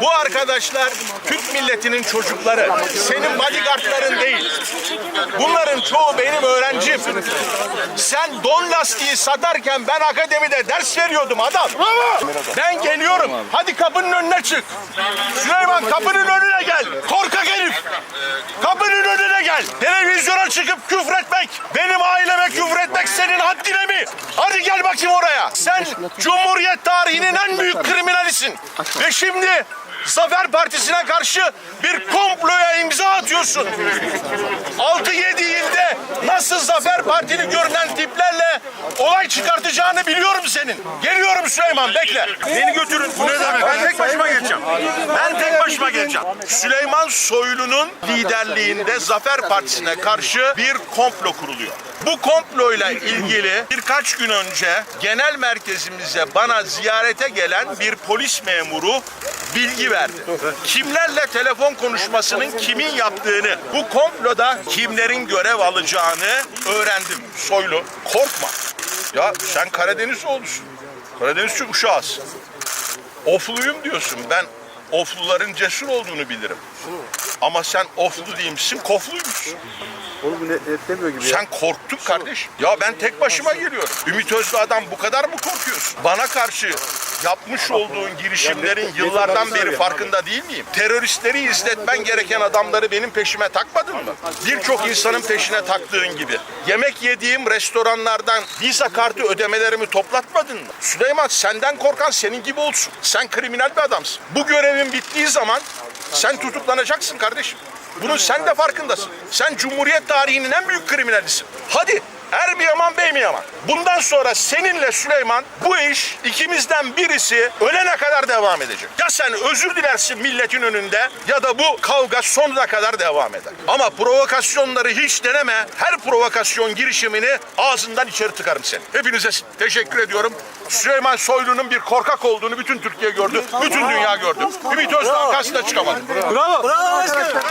Bu arkadaşlar Türk milletinin çocukları. Senin bodyguardların değil. Bunların çoğu benim öğrencim. Sen don lastiği satarken ben akademide ders veriyordum adam. Ben geliyorum. Hadi kapının önüne çık. Süleyman kapının önüne gel. Korkak herif. Kapının önüne gel. Televizyona çıkıp küfretmek, benim aileme küfretmek senin haddine mi? Hadi gel bakayım oraya. Sen Cumhuriyet tarihinin en büyük kriminalisin. Ve şimdi Zafer Partisi'ne karşı bir komploya imza atıyorsun. 6-7 ilde nasıl Zafer Partili görünen tiplerle olay çıkartacağını biliyorum senin. Geliyorum Süleyman bekle. Beni götürün. Bu ne demek? Ben tek başıma geleceğim. Ben tek başıma geleceğim. Süleyman Soylu'nun liderliğinde Zafer Partisi'ne karşı bir komplo kuruluyor. Bu komployla ilgili birkaç gün önce genel merkezimize bana ziyarete gelen bir polis memuru bilgi verdi. Kimlerle telefon konuşmasının kimin yaptığını, bu komploda kimlerin görev alacağını öğrendim. Soylu, korkma. Ya sen Karadeniz olmuşsun. Karadeniz uşağısın. Ofluyum diyorsun. Ben ofluların cesur olduğunu bilirim. Ama sen oflu değilmişsin, kofluymuşsun. Oğlum ne, net demiyor gibi. Sen korktun kardeş. Ya ben tek başıma geliyorum. Ümit Özdağ adam bu kadar mı korkuyorsun? Bana karşı yapmış olduğun girişimlerin yıllardan beri farkında değil miyim? Teröristleri izletmen gereken adamları benim peşime takmadın mı? Birçok insanın peşine taktığın gibi. Yemek yediğim restoranlardan viza kartı ödemelerimi toplatmadın mı? Süleyman senden korkan senin gibi olsun. Sen kriminal bir adamsın. Bu görevin bittiği zaman sen tutuklanacaksın kardeşim. Bunun sen de farkındasın. Sen Cumhuriyet tarihinin en büyük kriminalisin. Hadi er mi yaman bey mi yaman? Sonra seninle Süleyman bu iş ikimizden birisi ölene kadar devam edecek. Ya sen özür dilersin milletin önünde ya da bu kavga sonuna kadar devam eder. Ama provokasyonları hiç deneme. Her provokasyon girişimini ağzından içeri tıkarım seni. Hepinize teşekkür ediyorum. Süleyman Soylu'nun bir korkak olduğunu bütün Türkiye gördü. Bütün dünya gördü. Ümit Özdağ karşısına çıkamadı. Bravo. Bravo başkanım.